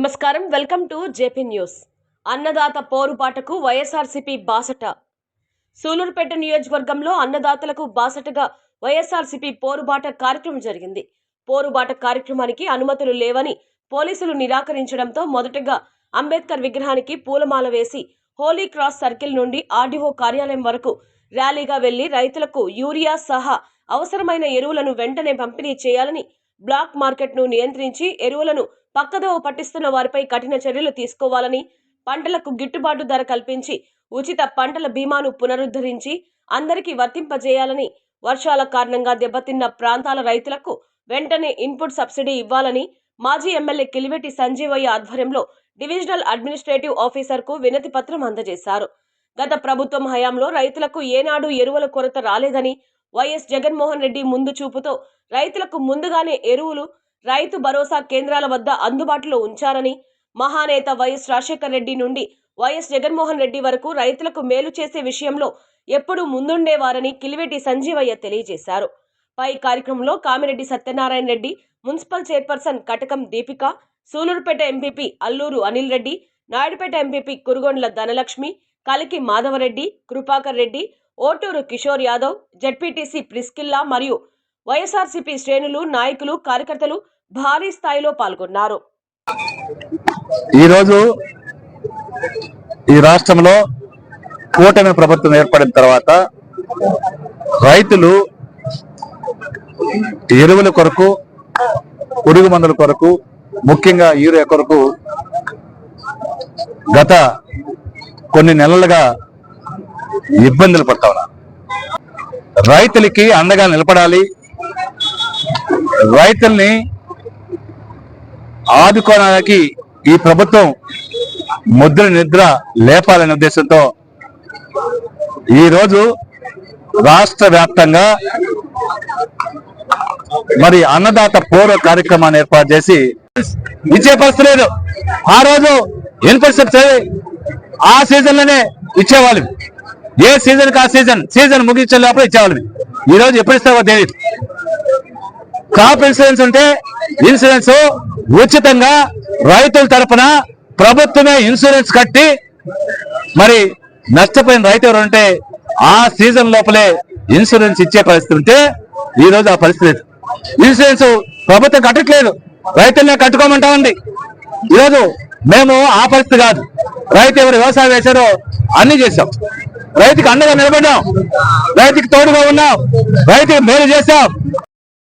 నమస్కారం. Welcome to JP news. అన్నదాత పోరుబాటకు YSRCP బాసట. సూలూరుపేట నియోజకవర్గంలో అన్నదాతలకు బాసటగా వైఎస్ఆర్సీపీ పోరుబాట కార్యక్రమం జరిగింది. పోరుబాట కార్యక్రమానికి అనుమతులు లేవని పోలీసులు నిరాకరించడంతో మొదటగా అంబేద్కర్ విగ్రహానికి పూలమాల వేసి హోలీ క్రాస్ సర్కిల్ నుండి ఆర్డీఓ కార్యాలయం వరకు ర్యాలీగా వెళ్ళి రైతులకు యూరియా సహా అవసరమైన ఎరువులను వెంటనే పంపిణీ చేయాలని బ్లాక్ మార్కెట్ను నియంత్రించి ఎరువులను పక్కదోవ పట్టిస్తున్న వారిపై కఠిన చర్యలు తీసుకోవాలని పంటలకు గిట్టుబాటు ధర కల్పించి ఉచిత పంటల బీమాను పునరుద్ధరించి అందరికీ వర్తింపజేయాలని వర్షాల కారణంగా దెబ్బతిన్న ప్రాంతాల రైతులకు వెంటనే ఇన్పుట్ సబ్సిడీ ఇవ్వాలని మాజీ ఎమ్మెల్యే కిలివెట్టి సంజీవయ్య ఆధ్వర్యంలో డివిజనల్ అడ్మినిస్ట్రేటివ్ ఆఫీసర్కు వినతి పత్రం అందజేశారు. గత ప్రభుత్వం హయాంలో రైతులకు ఏనాడు ఎరువుల కొరత రాలేదని వైఎస్ జగన్మోహన్ రెడ్డి ముందు చూపుతో రైతులకు ముందుగానే ఎరువులు రైతు భరోసా కేంద్రాల వద్ద అందుబాటులో ఉంచారని మహానేత వైఎస్ రాజశేఖర్ రెడ్డి నుండి వైఎస్ జగన్మోహన్ రెడ్డి వరకు రైతులకు మేలు చేసే విషయంలో ఎప్పుడూ ముందుండేవారని కిలివెట్టి సంజీవయ్య తెలియజేశారు. పై కార్యక్రమంలో Kamireddy Satyanarayana Reddy municipal chairperson Katakam Deepika Sullurpeta MPP Alluru Anil Reddy Naidupeta MPP Kurugondla Dhanalakshmi Kaliki Madhava Reddy Kripakar Reddy Oturu Kishore Yadav ZPTC Priscilla మరియు వైఎస్ఆర్సీపీ శ్రేణులు నాయకులు కార్యకర్తలు భారీ స్థాయిలో పాల్గొన్నారు. ఈరోజు ఈ రాష్ట్రంలో కూటమి ప్రభుత్వం ఏర్పడిన తర్వాత రైతులు ఎరువుల కొరకు పురుగు మందుల కొరకు ముఖ్యంగా యూరియా కొరకు గత కొన్ని నెలలుగా ఇబ్బందులు పడతా ఉన్నారు రైతులకి అండగా నిలబడాలి. రైతుల్ని ఆదుకోవడానికి ఈ ప్రభుత్వం ముద్ర నిద్ర లేపాలనే ఉద్దేశంతో ఈరోజు రాష్ట్ర వ్యాప్తంగా మరి అన్నదాత పౌర కార్యక్రమాన్ని ఏర్పాటు చేసి ఇచ్చే పరిస్థితి లేదు ఆ రోజు ఇన్ఫ్రాస్ట్రక్చర్ ఆ సీజన్లోనే ఇచ్చేవాళ్ళు. ఏ సీజన్ కా సీజన్? సీజన్ ముగించే లోపల ఇచ్చేవాళ్ళు ఈ రోజు ఎప్పుడు ఇస్తావో తెలియదు క్రాప్ ఇన్సూరెన్స్ ఉంటే ఇన్సూరెన్స్ ఉచితంగా రైతుల తరపున ప్రభుత్వమే ఇన్సూరెన్స్ కట్టి మరి నష్టపోయిన రైతు ఎవరు ఉంటే ఆ సీజన్ లోపలే ఇన్సూరెన్స్ ఇచ్చే పరిస్థితి ఉంటే ఈ రోజు ఆ పరిస్థితి ఇన్సూరెన్స్ ప్రభుత్వం కట్టట్లేదు. రైతులనే కట్టుకోమంటా ఉంది ఈరోజు మేము ఆ పరిస్థితి కాదు. రైతు ఎవరు వ్యవసాయం వేశారో అన్ని చేశాం. రైతుకి అండగా నిలబడ్డాం. రైతుకి తోడుగా ఉన్నాం. రైతుకి మేలు చేశాం.